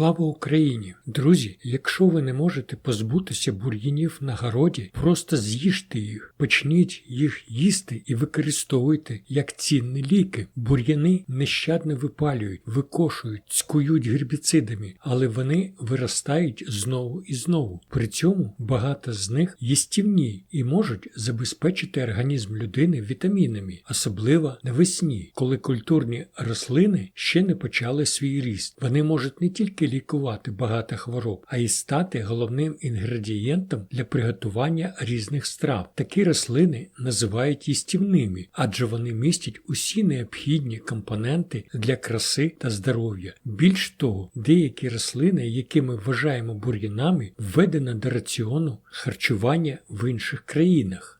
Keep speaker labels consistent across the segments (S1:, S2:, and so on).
S1: Слава Україні! Друзі, якщо ви не можете позбутися бур'янів на городі, просто з'їжте їх, почніть їх їсти і використовуйте як цінні ліки. Бур'яни нещадно випалюють, викошують, цькують гербіцидами, але вони виростають знову і знову. При цьому багато з них їстівні і можуть забезпечити організм людини вітамінами, особливо навесні, коли культурні рослини ще не почали свій ріст. Вони можуть не тільки лікувати багато хвороб, а й стати головним інгредієнтом для приготування різних страв. Такі рослини називають їстівними, адже вони містять усі необхідні компоненти для краси та здоров'я. Більш того, деякі рослини, які ми вважаємо бур'янами, введено до раціону харчування в інших країнах.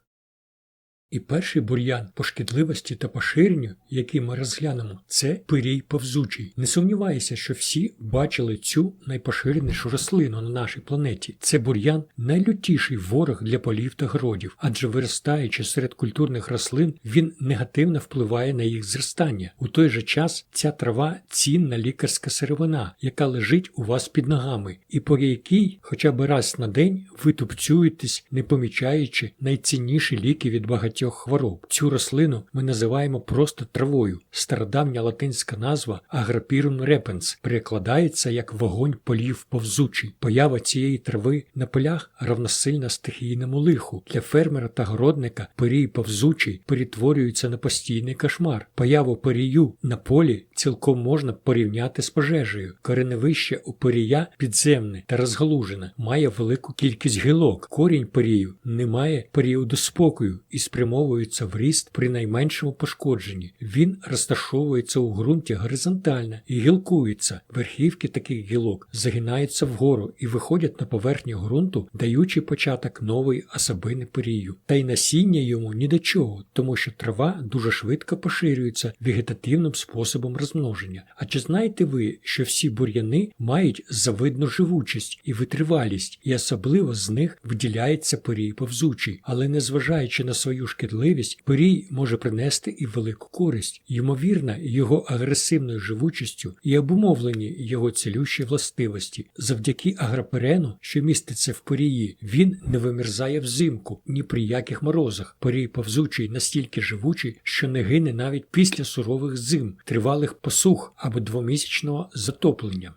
S1: І перший бур'ян по шкідливості та поширенню, який ми розглянемо, це пирій повзучий. Не сумніваюся, що всі бачили цю найпоширенішу рослину на нашій планеті. Це бур'ян найлютіший ворог для полів та городів, адже виростаючи серед культурних рослин, він негативно впливає на їх зростання. У той же час ця трава цінна лікарська сировина, яка лежить у вас під ногами, і по якій хоча б раз на день ви тупцюєтесь, не помічаючи найцінніші ліки від багатьох хвороб. Цю рослину ми називаємо просто травою. Стародавня латинська назва Агропірум репенс перекладається як вогонь полів повзучий. Поява цієї трави на полях равносильна стихійному лиху. Для фермера та городника пирій повзучий перетворюється на постійний кошмар. Появу пирію на полі цілком можна порівняти з пожежею. Кореневище у пирія підземне та розгалужене, має велику кількість гілок. Корінь пирію не має періоду спокою і спрямовується в ріст при найменшому пошкодженні. Він розташовується у ґрунті горизонтально і гілкується. Верхівки таких гілок загинаються вгору і виходять на поверхню ґрунту, даючи початок нової особини пирію. Та й насіння йому ні до чого, тому що трава дуже швидко поширюється вегетативним способом розмноження. А чи знаєте ви, що всі бур'яни мають завидну живучість і витривалість, і особливо з них виділяється пирій повзучий, але незважаючи на свою шкідливість, пирій може принести і велику користь. Ймовірно, його агресивною живучістю і обумовлені його цілющі властивості. Завдяки агроперену, що міститься в пирії, він не вимерзає взимку ні при яких морозах. Пирій повзучий настільки живучий, що не гине навіть після сурових зим, тривалих посух або двомісячного затоплення.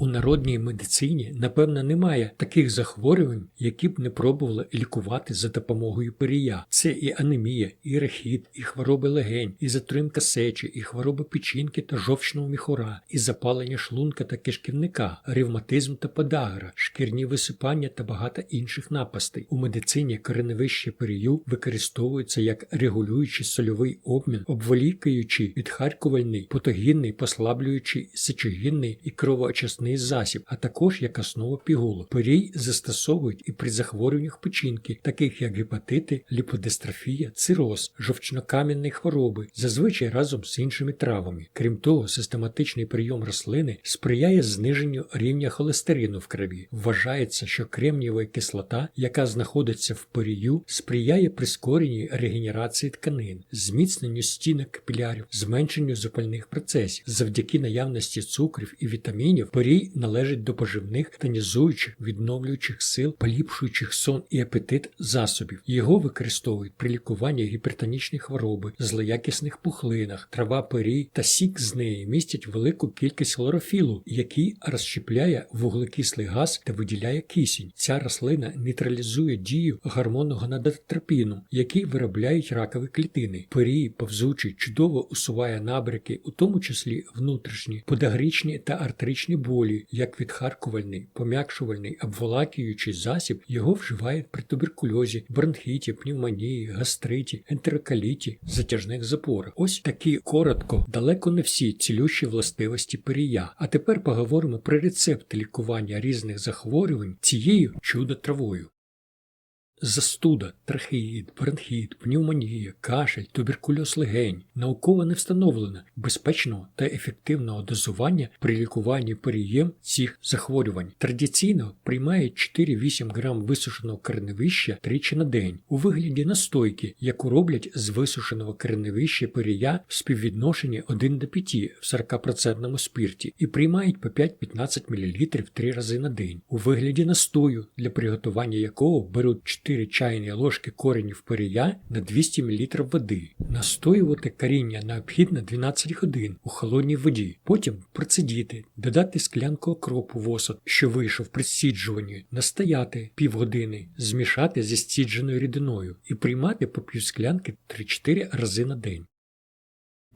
S1: У народній медицині, напевно, немає таких захворювань, які б не пробували лікувати за допомогою пирія. Це і анемія, і рахіт, і хвороби легень, і затримка сечі, і хвороби печінки та жовчного міхура, і запалення шлунка та кишківника, ревматизм та подагра, шкірні висипання та багато інших напастей. У медицині кореневище пирію використовується як регулюючий сольовий обмін, обволікаючий, відхаркувальний, потогінний, послаблюючий сечогінний і кровоочисний засіб, а також як основа пігулок. Пирій застосовують і при захворюваннях печінки, таких як гепатити, ліподистрофія, цироз, жовчнокам'яні хвороби, зазвичай разом з іншими травами. Крім того, систематичний прийом рослини сприяє зниженню рівня холестерину в крові. Вважається, що кремнієва кислота, яка знаходиться в пирію, сприяє прискореній регенерації тканин, зміцненню стінок капілярів, зменшенню запальних процесів. Завдяки наявності цукрів і вітамінів пирій належить до поживних тонізуючих, відновлюючих сил, поліпшуючих сон і апетит засобів. Його використовують при лікуванні гіпертонічної хвороби, злоякісних пухлинах, трава пирій та сік з неї містять велику кількість хлорофілу, який розщепляє вуглекислий газ та виділяє кисень. Ця рослина нейтралізує дію гормону гонадотропіну, який виробляють ракові клітини. Пирій, повзучий, чудово усуває набряки, у тому числі внутрішні, подагрічні та артричні болі, як відхаркувальний, пом'якшувальний, обволакуючий засіб, його вживають при туберкульозі, бронхіті, пневмонії, гастриті, ентерокаліті, затяжних запорах. Ось такі коротко, далеко не всі цілющі властивості пирія. А тепер поговоримо про рецепти лікування різних захворювань цією чудо-травою. Застуда, трахеїд, бронхіт, пневмонія, кашель, туберкульоз легень. Науково не встановлено безпечного та ефективного дозування при лікуванні перієм цих захворювань. Традиційно приймають 4-8 грам висушеного кореневища тричі на день. У вигляді настойки, яку роблять з висушеного кореневища перія в співвідношенні 1 до 5 в 40% спирті і приймають по 5-15 мл 3 рази на день. У вигляді настою, для приготування якого беруть 4 чайні ложки коренів перія на 200 мл води. Настоювати коріння необхідно 12 годин у холодній воді. Потім процедіти, додати склянку окропу в осад, що вийшов при сіджуванні, настояти півгодини, змішати зі стідженою рідиною і приймати по півсклянки 3-4 рази на день.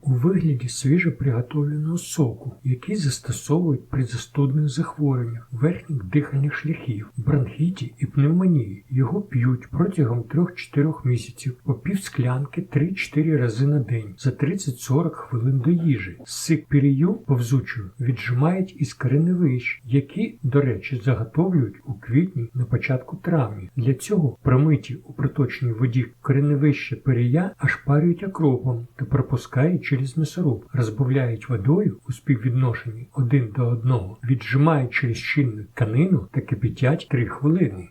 S1: У вигляді свіжо приготовленого соку, який застосовують при застудних захворюваннях верхніх дихальних шляхів, бронхіті і пневмонії. Його п'ють протягом 3-4 місяців по пів склянки 3-4 рази на день за 30-40 хвилин до їжі. Сик пірію повзучою віджимають із кореневищ, які, до речі, заготовлюють у квітні на початку травня. Для цього промиті у проточній воді кореневище перія ашпарюють окропом та пропускають через м'ясоруб, розбавляють водою у співвідношенні один до одного, віджимають через щільну тканину та кипятять 3 хвилини.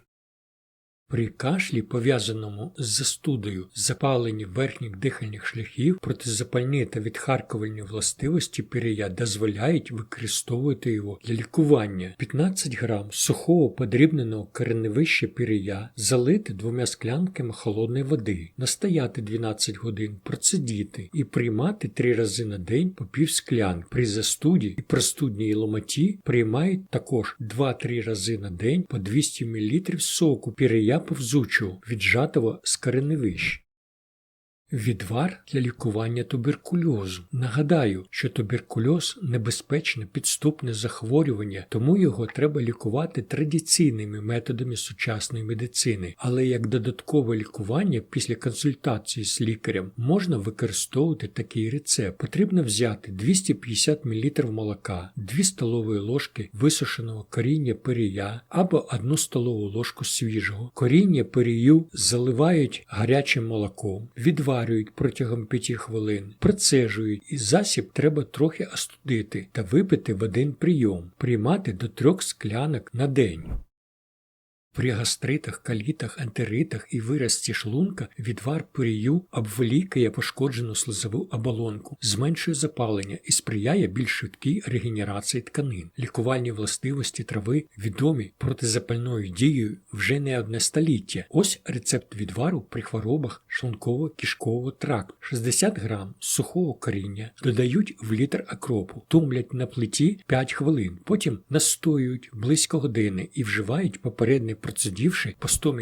S1: При кашлі, пов'язаному з застудою, запаленні верхніх дихальних шляхів, протизапальні та відхаркувальні властивості пірія дозволяють використовувати його для лікування. 15 грам сухого подрібненого кореневища пірія залити двома склянками холодної води, настояти 12 годин, процедіти і приймати 3 рази на день по пів склянки. При застуді і простудній ломоті приймають також 2-3 рази на день по 200 мл соку пірія повзучого, віджатого з кореневищ. Відвар для лікування туберкульозу. Нагадаю, що туберкульоз небезпечне підступне захворювання, тому його треба лікувати традиційними методами сучасної медицини, але як додаткове лікування після консультації з лікарем можна використовувати такий рецепт. Потрібно взяти 250 мл молока, 2 столові ложки висушеного коріння перія або 1 столову ложку свіжого. Коріння перію заливають гарячим молоком, відварюють протягом 5 хвилин, процежують і засіб треба трохи остудити та випити в один прийом, приймати до трьох склянок на день. При гастритах, калітах, ентеритах і виразці шлунка відвар пирію обволікає пошкоджену слизову оболонку, зменшує запалення і сприяє більш швидкій регенерації тканин. Лікувальні властивості трави відомі протизапальною дією вже не одне століття. Ось рецепт відвару при хворобах шлунково-кишкового тракту. 60 грам сухого коріння додають в літр акропу, тумлять на плиті 5 хвилин, потім настоюють близько години і вживають попередньо процедівши по 100 мл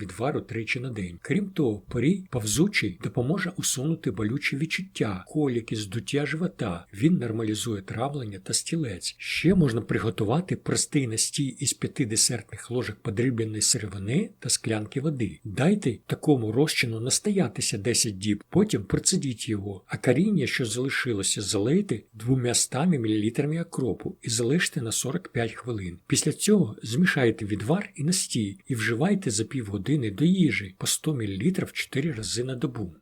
S1: відвару тричі на день. Крім того, порій повзучий допоможе усунути болючі відчуття, коліки, здуття живота. Він нормалізує травлення та стілець. Ще можна приготувати простий настій із 5 десертних ложок подрібленої сировини та склянки води. Дайте такому розчину настоятися 10 діб, потім процедіть його, а коріння, що залишилося, залийте 200 мл окропу і залиште на 45 хвилин. Після цього змішайте відвар і настій і вживайте за півгодини до їжі по 100 мл 4 рази на добу.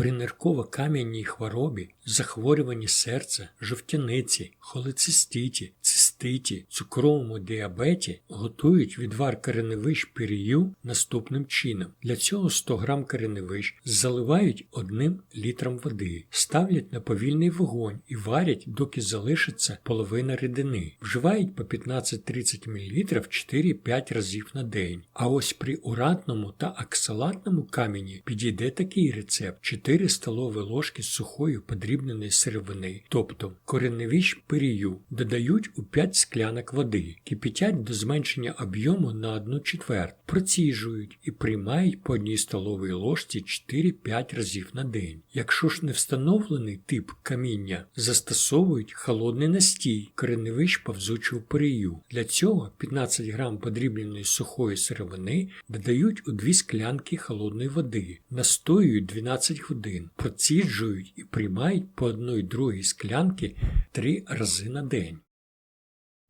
S1: При нирково-кам'яній хворобі, захворюванні серця, жовтяниці, холециститі, циститі, цукровому діабеті готують відвар кореневищ пірію наступним чином. Для цього 100 г кореневищ заливають одним літром води, ставлять на повільний вогонь і варять, доки залишиться половина рідини. Вживають по 15-30 мл 4-5 разів на день. А ось при уратному та аксалатному камені підійде такий рецепт. 4 столові ложки сухої подрібненої сировини, тобто кореневіч пирію, додають у 5 склянок води, кипятять до зменшення об'єму на 1 четверть, проціжують і приймають по одній столовій ложці 4-5 разів на день. Якщо ж не встановлений тип каміння, застосовують холодний настій, кореневич повзучого пирію. Для цього 15 грам подрібненої сухої сировини додають у 2 склянки холодної води, настоюють 12 годин, проціджують і приймають по одної другій склянки три рази на день.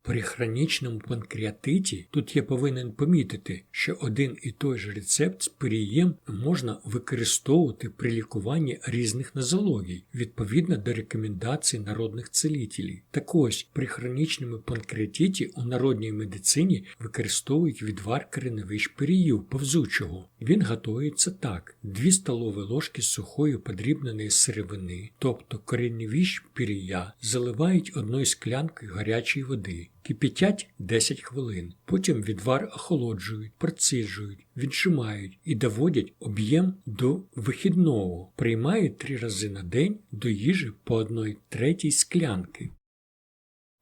S1: При хронічному панкреатиті тут я повинен помітити, що один і той же рецепт з пирієм можна використовувати при лікуванні різних нозологій відповідно до рекомендацій народних целітелів. Так ось при хронічному панкреатиті у народній медицині використовують відвар кореневищ пирію повзучого. Він готується так: 2 столові ложки сухої подрібненої сировини, тобто кореневищ пірія, заливають одною склянкою гарячої води. Кипятять 10 хвилин, потім відвар охолоджують, проциджують, віджимають і доводять об'єм до вихідного, приймають три рази на день до їжі по одної третій склянки.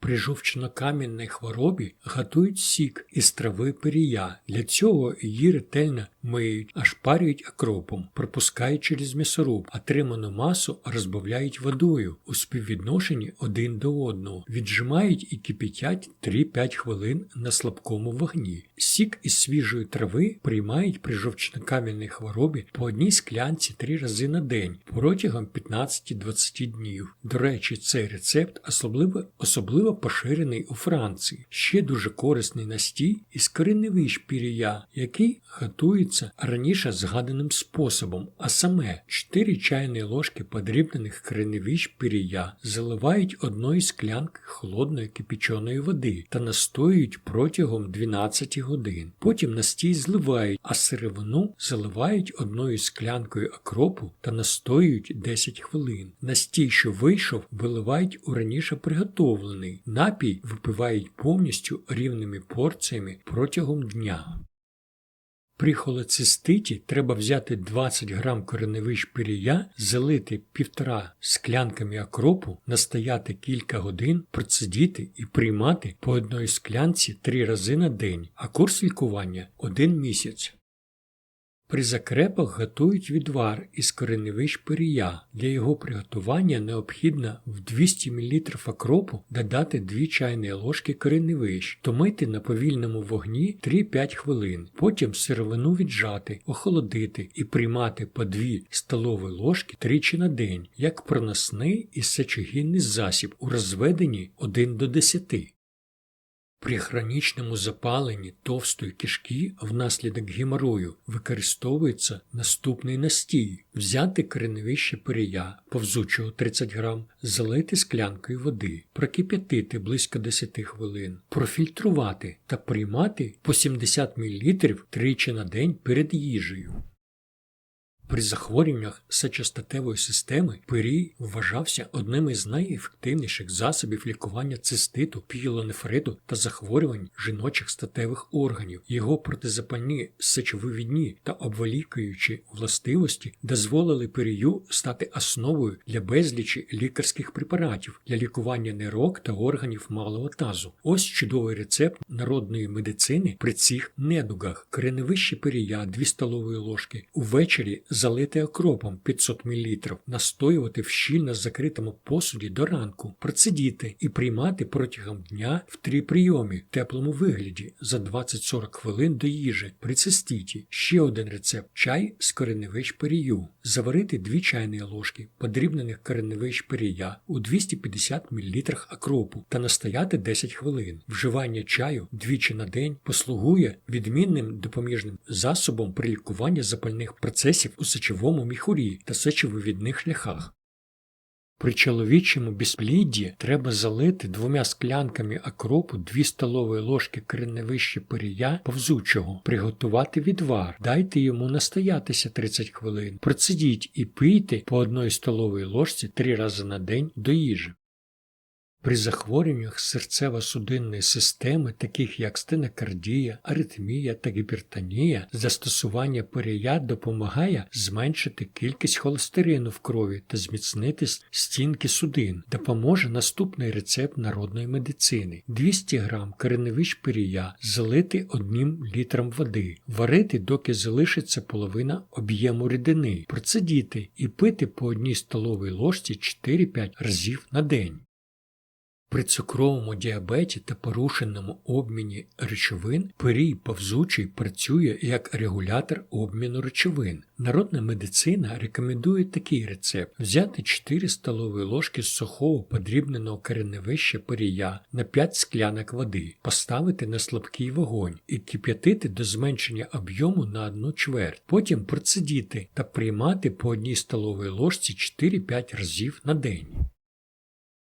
S1: При жовчнокам'яній хворобі готують сік із трави пирія. Для цього її ретельно миють, аж парюють окропом, пропускають через м'ясоруб, отриману масу розбавляють водою у співвідношенні один до одного, віджимають і кипятять 3-5 хвилин на слабкому вогні. Сік із свіжої трави приймають при жовчнокам'яній хворобі по одній склянці 3 рази на день протягом 15-20 днів. До речі, цей рецепт особливо особливо поширений у Франції. Ще дуже корисний настій із кореневищ пірія, який готується раніше згаданим способом, а саме 4 чайні ложки подрібнених кореневищ пірія заливають одної склянки холодної кипяченої води та настоюють протягом 12 годин. Потім настій зливають, а сировину заливають одною склянкою окропу та настоюють 10 хвилин. Настій, що вийшов, виливають у раніше приготовлений. Напій випивають повністю рівними порціями протягом дня. При холециститі треба взяти 20 грам кореневищ пирія, залити півтора склянками окропу, настояти кілька годин, процедіти і приймати по одній склянці 3 рази на день, а курс лікування 1 місяць. При закрепах готують відвар із кореневищ пирія. Для його приготування необхідно в 200 мл окропу додати 2 чайні ложки кореневищ, томити на повільному вогні 3-5 хвилин, потім сировину віджати, охолодити і приймати по 2 столові ложки тричі на день, як проносний і сечогінний засіб у розведенні 1 до 10. При хронічному запаленні товстої кишки внаслідок геморою використовується наступний настій: взяти кореневище пирія, повзучого 30 грам, залити склянкою води, прокип'ятити близько 10 хвилин, профільтрувати та приймати по 70 мл тричі на день перед їжею. При захворюваннях сечостатевої системи пирій вважався одним із найефективніших засобів лікування циститу, пілонефриту та захворювань жіночих статевих органів. Його протизапальні сечовивідні та обволікуючі властивості дозволили пирію стати основою для безлічі лікарських препаратів для лікування нирок та органів малого тазу. Ось чудовий рецепт народної медицини при цих недугах. Кореневище пирія 2 столові ложки увечері залити окропом 500 мл, настоювати в щільно закритому посуді до ранку, процедіти і приймати протягом дня в три прийомі в теплому вигляді за 20-40 хвилин до їжі при цистіті. Ще один рецепт чай з кореневищ перію. Заварити 2 чайні ложки подрібнених кореневищ перія у 250 мл окропу та настояти 10 хвилин. Вживання чаю двічі на день послугує відмінним допоміжним засобом при лікуванні запальних процесів у сечовому міхурі та сечовивідних шляхах. При чоловічому безплідді треба залити двома склянками окропу 2 столові ложки кореневища пирія повзучого, приготувати відвар, дайте йому настоятися 30 хвилин, процедіть і пийте по одній столовій ложці 3 рази на день до їжі. При захворюваннях серцево-судинної системи, таких як стенокардія, аритмія та гіпертонія, застосування перія допомагає зменшити кількість холестерину в крові та зміцнити стінки судин. Допоможе наступний рецепт народної медицини: 200 г кореневищ перія залити одним літром води, варити, доки залишиться половина об'єму рідини, процедіти і пити по одній столовій ложці 4-5 разів на день. При цукровому діабеті та порушеному обміні речовин перій повзучий працює як регулятор обміну речовин. Народна медицина рекомендує такий рецепт: взяти 4 столові ложки сухого подрібненого кореневища перія на 5 склянок води, поставити на слабкий вогонь і кип'ятити до зменшення об'єму на 1 чверть. Потім процедіти та приймати по одній столовій ложці 4-5 разів на день.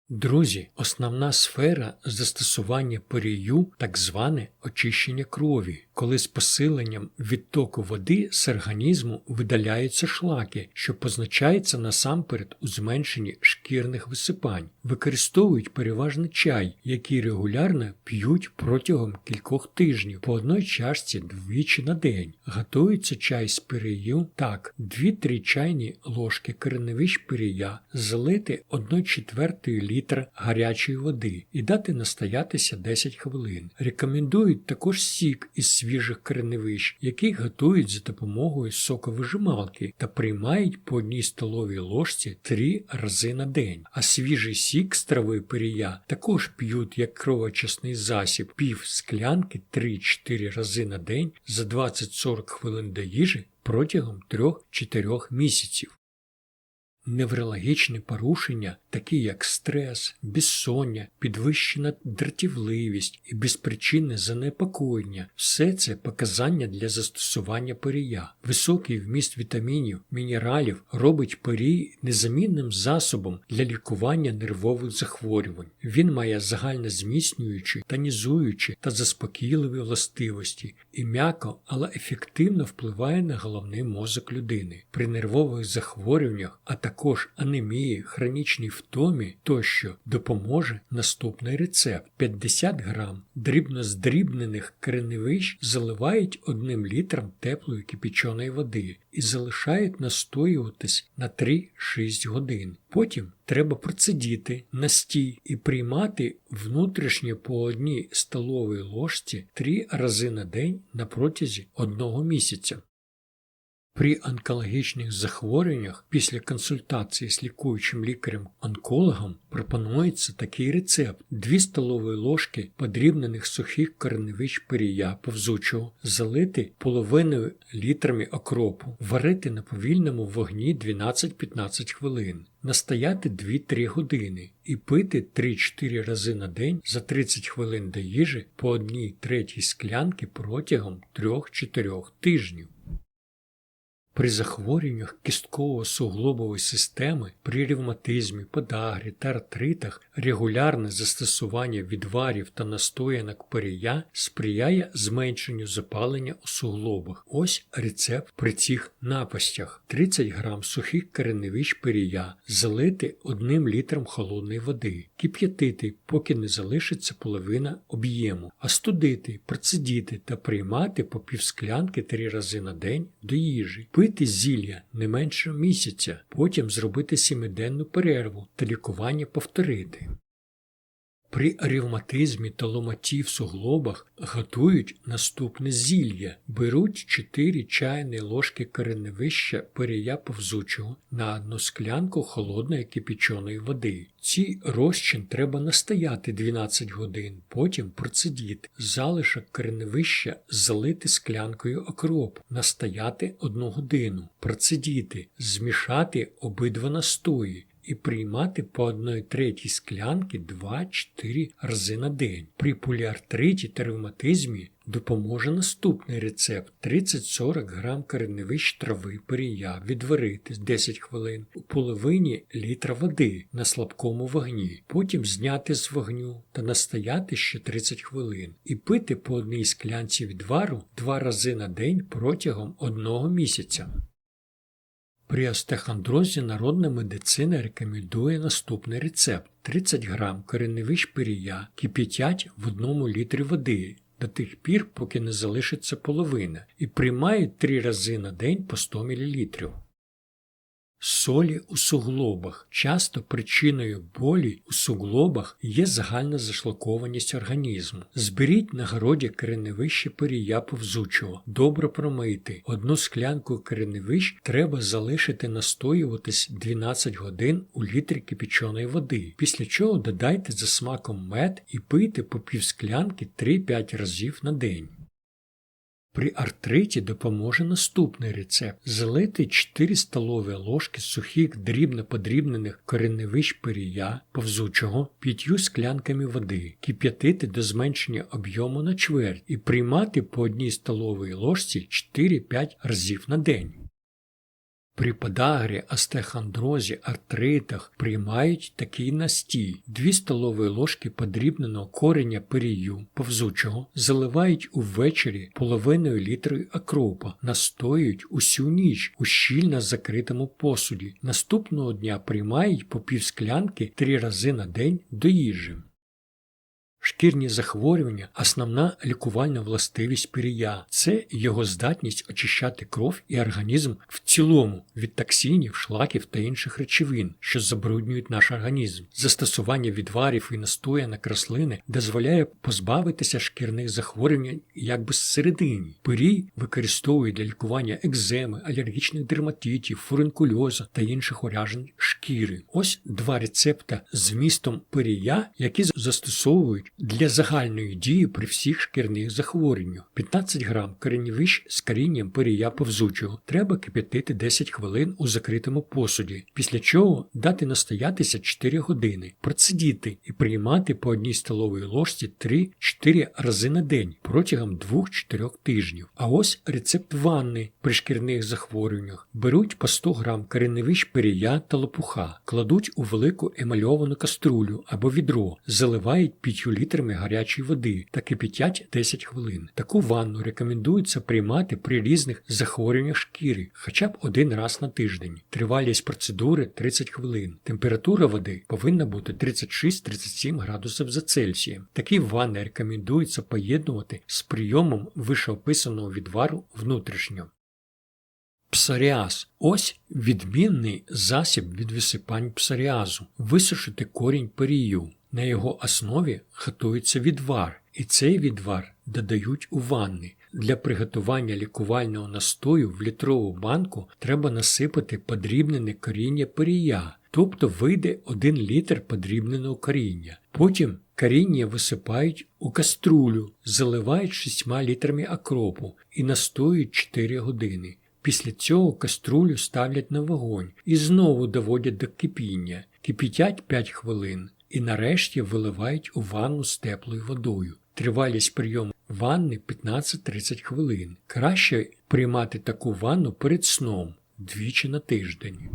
S1: Друзі, основна сфера застосування порію так зване очищення крові, коли з посиленням відтоку води з організму видаляються шлаки, що позначається насамперед у зменшенні шкірних висипань, використовують переважно чай, який регулярно п'ють протягом кількох тижнів по одній чашці двічі на день. Готується чай з перію так, 2-3 чайні ложки кореневищ перія залити 1 четвертої літра гарячої води і дати настоятися 10 хвилин. Рекомендують також сік із свіжих кореневищ, який готують за допомогою соковижималки та приймають по одній столовій ложці 3 рази на день. А свіжий сік з трави перія також п'ють як кровочасний засіб пів склянки 3-4 рази на день за 20-40 хвилин до їжі протягом 3-4 місяців. Неврологічні порушення, такі як стрес, безсоння, підвищена дратівливість і безпричинне занепокоєння, все це показання для застосування перія. Високий вміст вітамінів, мінералів робить перій незамінним засобом для лікування нервових захворювань. Він має загальнозміцнюючі, тонізуючі та заспокійливі властивості і м'яко, але ефективно впливає на головний мозок людини. При нервових захворюваннях, а також анемії, хронічній втомі тощо допоможе наступний рецепт: 50 грам дрібно здрібнених кореневищ заливають одним літром теплої кипяченої води і залишають настоюватись на 3-6 годин. Потім треба процедіти настій і приймати внутрішнє по одній столовій ложці 3 рази на день на протязі одного місяця. При онкологічних захворюваннях після консультації з лікуючим лікарем-онкологом пропонується такий рецепт: 2 столові ложки подрібнених сухих кореневищ перія повзучого, залити половиною літрами окропу, варити на повільному вогні 12-15 хвилин, настояти 2-3 години і пити 3-4 рази на день за 30 хвилин до їжі по одній третій склянки протягом 3-4 тижнів. При захворюваннях кістково-суглобової системи, при ревматизмі, подагрі та артритах регулярне застосування відварів та настоянок перія сприяє зменшенню запалення у суглобах. Ось рецепт при цих напастях: 30 грам сухих кореневищ перія залити одним літром холодної води, кип'ятити, поки не залишиться половина об'єму, остудити, процедіти та приймати по півсклянки три рази на день до їжі пити зілля не менше місяця, потім зробити сімиденну перерву та лікування повторити. При ревматизмі та ломоті в суглобах готують наступне зілля, беруть 4 чайні ложки кореневища перія повзучого на одну склянку холодної кипяченої води. Цій розчин треба настояти 12 годин, потім процедіти, залишок кореневища залити склянкою окроп, настояти 1 годину, процедіти, змішати обидва настої і приймати по одної третій склянки 2-4 рази на день. При поліартриті та ревматизмі допоможе наступний рецепт: 30-40 грам кореневищ трави перія відварити 10 хвилин у половині літра води на слабкому вогні, потім зняти з вогню та настояти ще 30 хвилин і пити по одній склянці відвару 2 рази на день протягом одного місяця. При остеохондрозі народна медицина рекомендує наступний рецепт: 30 грам кореневищ пирія кип'ятять в одному літрі води до тих пір, поки не залишиться половина, і приймають 3 рази на день по 100 мл. Солі у суглобах. Часто причиною болі у суглобах є загальна зашлакованість організму. Зберіть на городі кореневище перія повзучого, добре промийте. Одну склянку кореневищ треба залишити настоюватись 12 годин у літрі кипяченої води, після чого додайте за смаком мед і пийте по півсклянки 3-5 разів на день. При артриті допоможе наступний рецепт: залити 4 столові ложки сухих дрібно подрібнених кореневищ пирія повзучого п'ятью склянками води, кип'ятити до зменшення об'єму на чверть і приймати по одній столовій ложці 4-5 разів на день. При подагрі, остеохондрозі, артритах приймають такий настій. 2 столові ложки подрібненого кореня перію повзучого заливають увечері половиною літри акропа, настоюють усю ніч у щільно закритому посуді. Наступного дня приймають по півсклянки три рази на день до їжі. Шкірні захворювання основна лікувальна властивість пірія це його здатність очищати кров і організм в цілому від токсинів, шлаків та інших речовин, що забруднюють наш організм. Застосування відварів і настоянок рослини дозволяє позбавитися шкірних захворювань якби зсередині. Пирій використовує для лікування екземи, алергічних дерматитів, фурункульозу та інших уражень шкіри. Ось два рецепта з вмістом пирія, які застосовують для загальної дії при всіх шкірних захворюваннях. 15 грам коренівищ з корінням перія повзучого треба кип'ятити 10 хвилин у закритому посуді, після чого дати настоятися 4 години, процедіти і приймати по одній столовій ложці 3-4 рази на день протягом 2-4 тижнів. А ось рецепт ванни при шкірних захворюваннях. Беруть по 100 грам кореневищ перія та лопуха, кладуть у велику емальовану каструлю або відро, заливають 5 літрами гарячої води та кипятять 10 хвилин. Таку ванну рекомендується приймати при різних захворюваннях шкіри, хоча б один раз на тиждень. Тривалість процедури 30 хвилин. Температура води повинна бути 36-37 градусів за Цельсієм. Такі ванни рекомендується поєднувати з прийомом вишеописаного відвару внутрішнього. Псоріаз ось відмінний засіб від висипань псоріазу. Висушити корінь перію. На його основі готується відвар, і цей відвар додають у ванни. Для приготування лікувального настою в літрову банку треба насипати подрібнене коріння перія, тобто вийде 1 літр подрібненого коріння. Потім коріння висипають у каструлю, заливають 6 літрами акропу і настоюють 4 години. Після цього каструлю ставлять на вогонь і знову доводять до кипіння, кипітять 5 хвилин і нарешті виливають у ванну з теплою водою. Тривалість прийому ванни 15-30 хвилин. Краще приймати таку ванну перед сном двічі на тиждень.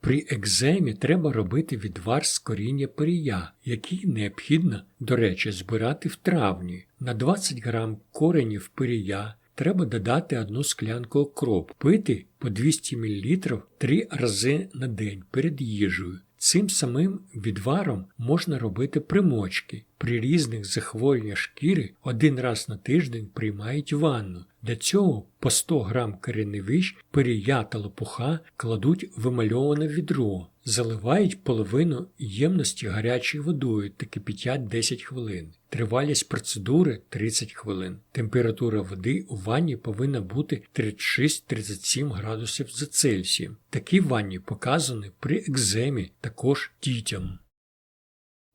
S1: При екземі треба робити відвар з коріння перія, який необхідно, до речі, збирати в травні. На 20 грам коренів перія треба додати одну склянку окроп, пити по 200 мл 3 рази на день перед їжею. Цим самим відваром можна робити примочки. При різних захворюваннях шкіри один раз на тиждень приймають ванну. Для цього по 100 грам кореневищ, перія та лопуха кладуть вимальоване відро, заливають половину ємності гарячою водою та кипятять 10 хвилин. Тривалість процедури 30 хвилин. Температура води у ванні повинна бути 36-37 градусів за Цельсієм. Такі ванні показані при екземі, також дітям.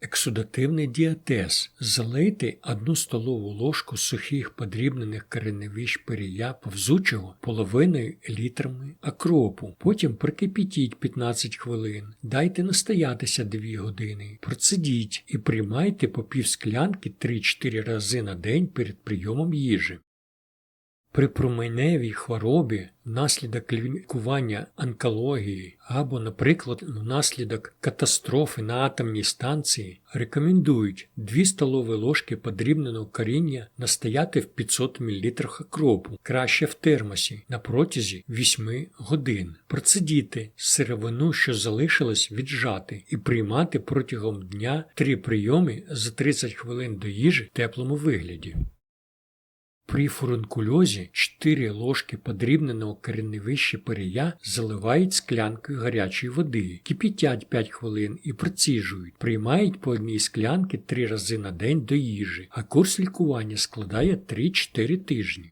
S1: Ексудативний діатез. Залийте одну столову ложку сухих подрібнених кореневищ перія повзучого половиною літрами акропу. Потім прикипітіть 15 хвилин, дайте настоятися 2 години, процедіть і приймайте по пів склянки 3-4 рази на день перед прийомом їжі. При променевій хворобі внаслідок лікування онкології або, наприклад, внаслідок катастрофи на атомній станції рекомендують 2 столові ложки подрібненого коріння настояти в 500 мл окропу, краще в термосі на протязі 8 годин, процедіти сировину, що залишилось, віджати і приймати протягом дня 3 прийоми за 30 хвилин до їжі в теплому вигляді. При фурункульозі 4 ложки подрібненого кореневища перія заливають склянкою гарячої води, кипітять 5 хвилин і проціжують, приймають по одній склянки 3 рази на день до їжі, а курс лікування складає 3-4 тижні.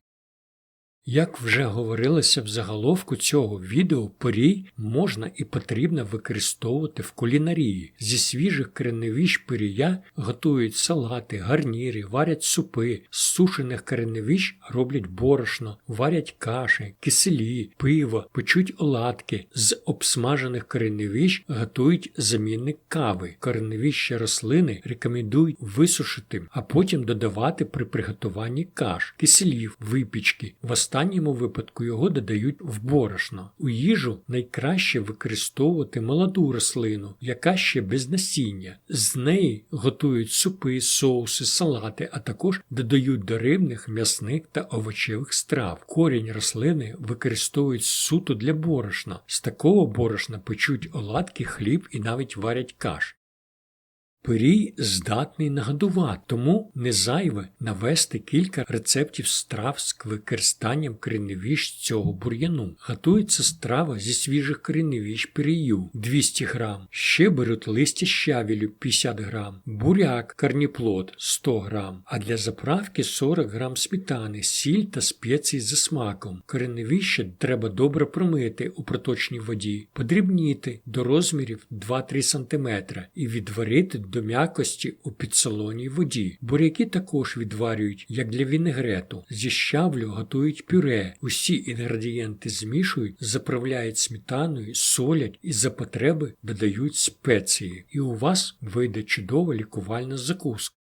S1: Як вже говорилося в заголовку цього відео, порій можна і потрібно використовувати в кулінарії. Зі свіжих кореневищ порія готують салати, гарніри, варять супи, з сушених кореневищ роблять борошно, варять каші, киселі, пиво, печуть оладки, з обсмажених кореневищ готують замінник кави. Кореневища рослини рекомендують висушити, а потім додавати при приготуванні каш, киселів, випічки. В останньому випадку його додають в борошно. У їжу найкраще використовувати молоду рослину, яка ще без насіння. З неї готують супи, соуси, салати, а також додають до рибних, м'ясних та овочевих страв. Корінь рослини використовують суто для борошна. З такого борошна печуть оладки, хліб і навіть варять каш. Пирій здатний нагодувати, тому не зайве навести кілька рецептів страв з використанням кореневищ цього бур'яну. Готується страва зі свіжих кореневищ пирію 200 г, ще беруть листя щавелю 50 г, буряк, корніплод 100 г, а для заправки 40 г сметани, сіль та спеції за смаком. Кореневище треба добре промити у проточній воді, подрібніти до розмірів 2-3 см і відварити до м'якості у підсолоній воді. Буряки також відварюють, як для вінегрету. Зі щавлю готують пюре. Усі інгредієнти змішують, заправляють сметаною, солять і за потреби додають спеції. І у вас вийде чудова лікувальна закуска.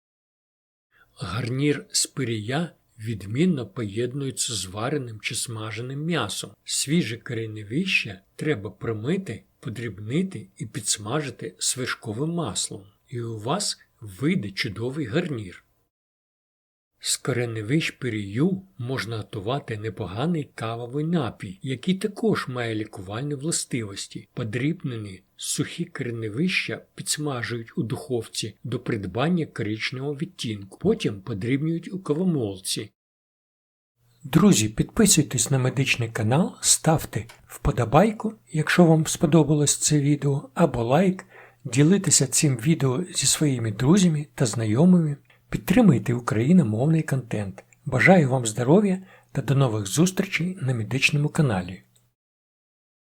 S1: Гарнір з пирія відмінно поєднуються з вареним чи смаженим м'ясом. Свіже кореневище треба промити, подрібнити і підсмажити з вершковим маслом і у вас вийде чудовий гарнір. З кореневищ пирію можна готувати непоганий кавовий напій, який також має лікувальні властивості. Подрібнені сухі кореневища підсмажують у духовці до придбання коричневого відтінку, потім подрібнюють у кавомолці. Друзі, підписуйтесь на медичний канал, ставте вподобайку, якщо вам сподобалось це відео, або лайк. Ділитися цим відео зі своїми друзями та знайомими, підтримуйте україномовний контент. Бажаю вам здоров'я та до нових зустрічей на медичному каналі.